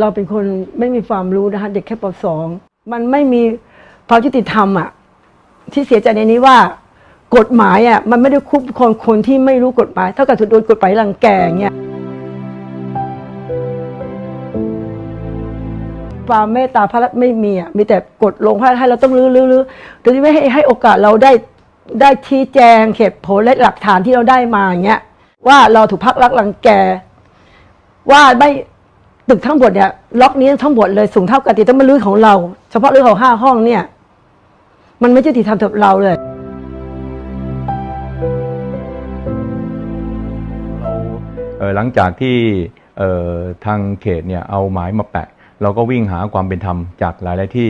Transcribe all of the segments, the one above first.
เราเป็นคนไม่มีความรู้นะคะเด็กแค่ปสองมันไม่มีความยุติธรรมอะที่เสียใจในนี้ว่ากฎหมายอะมันไม่ได้คุ้มครองคนที่ไม่รู้กฎหมายเท่ากับถูกโดนกฎหมายรังแก่เงี้ยความเมตตาพระรัตไม่มีอะมีแต่กฎลงพระให้เราต้องรื้อรื้อรื้อโดยที่ไม่ให้ให้โอกาสเราได้ได้ชี้แจงเหตุผลและหลักฐานที่เราได้มาอย่างเงี้ยว่าเราถูกพักรักรังแกว่าไม่ ตึกทั้งหมดเนี่ยล็อกนี้ทั้งหมดเลยสูงเท่ากันแต่ต้องมาลื้อของเรา เฉพาะเรื่อของห้าห้องเนี่ย มันไม่ใช่ที่ทำกับเราเลยเราเอ่อหลังจากที่เอ่อทางเขตเนี่ยเอาหมายมาแปะ เราก็วิ่งหาความเป็นธรรมจากหลายๆที่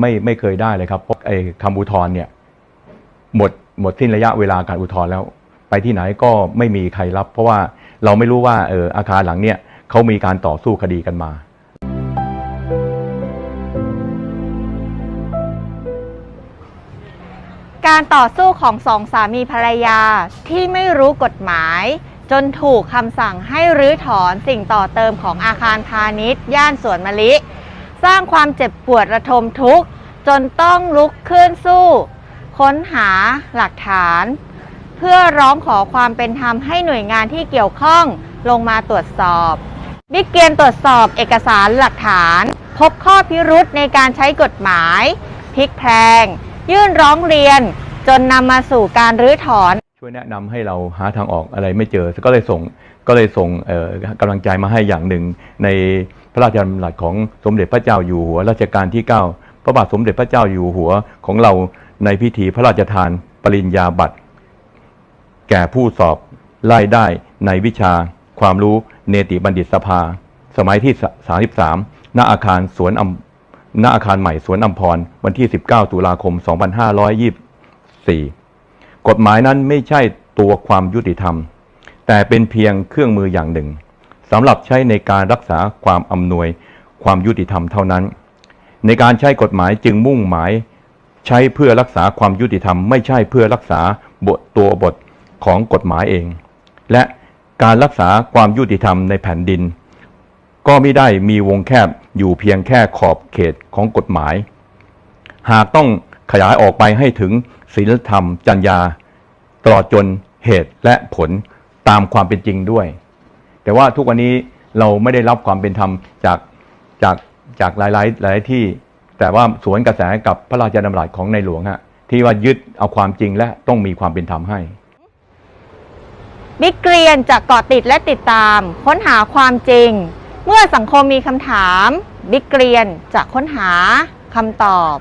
ไม่ไม่เคยได้เลยครับเพราะไอ้คำอุทธรณ์เนี่ยหมดหมดสิ้นระยะเวลาการอุทธรณ์แล้ว ไปที่ไหนก็ไม่มีใครรับ เพราะว่าเราไม่รู้ว่าเอออาคารหลังเนี่ย เขามีการต่อสู้คดีกันมาการต่อสู้ของสองสามีภรรยาที่ไม่รู้กฎหมาย จนถูกคำสั่งให้รื้อถอนสิ่งต่อเติมของอาคารพาณิชย์ ย่านสวนมะลิ สร้างความเจ็บปวดระทมทุกข์ จนต้องลุกขึ้นสู้ ค้นหาหลักฐาน เพื่อร้องขอความเป็นธรรมให้หน่วยงานที่เกี่ยวข้องลงมาตรวจสอบ บิ๊กเกียนตรวจสอบเอกสารหลักฐาน พบข้อพิรุษในการใช้กฎหมายพลิกแพลง ยื่นร้องเรียน จนนำมาสู่การรื้อถอน ช่วยแนะนำให้เราหาทางออกอะไรไม่เจอ ก็เลยส่งก็เลยส่งกำลังใจมาให้อย่างหนึ่ง ในพระราชดำรัสของสมเด็จพระเจ้าอยู่หัวรัชกาลที่ 9 พระบาทสมเด็จพระเจ้าอยู่หัวของเราในพิธีพระราชทานปริญญาบัตร แก่ผู้สอบไล่ได้ในวิชาความรู้ เนติบัณฑิตสภา สมัยที่ 33 ณ อาคารสวนอณอาคารใหม่สวนอัมพร วันที่ 19 ตุลาคม 2524 กฎหมายนั้นไม่ใช่ตัวความยุติธรรม แต่เป็นเพียงเครื่องมืออย่างหนึ่งสำหรับใช้ในการรักษาความอำนวยความยุติธรรมเท่านั้น ในการใช้กฎหมายจึงมุ่งหมายใช้เพื่อรักษาความยุติธรรม ไม่ใช่เพื่อรักษาบทตัวบทของกฎหมายเอง และ การรักษาความยุติธรรมในแผ่นดิน ก็ไม่ได้มีวงแคบอยู่เพียงแค่ขอบเขตของกฎหมาย หากต้องขยายออกไปให้ถึงศีลธรรมจรรยาตลอดจนเหตุและผลตามความเป็นจริงด้วย แต่ว่าทุกวันนี้เราไม่ได้รับความเป็นธรรมจากจากจากหลายหลายหลายที่ แต่ว่าสวนกระแสกับพระราชดำรัสของในหลวงฮะที่ว่ายึดเอาความจริงและต้องมีความเป็นธรรมให้ บิ๊กเกรียนจะเกาะติดและติดตาม ค้นหาความจริง เมื่อสังคมมีคำถาม บิ๊กเกรียนจะค้นหาคำตอบ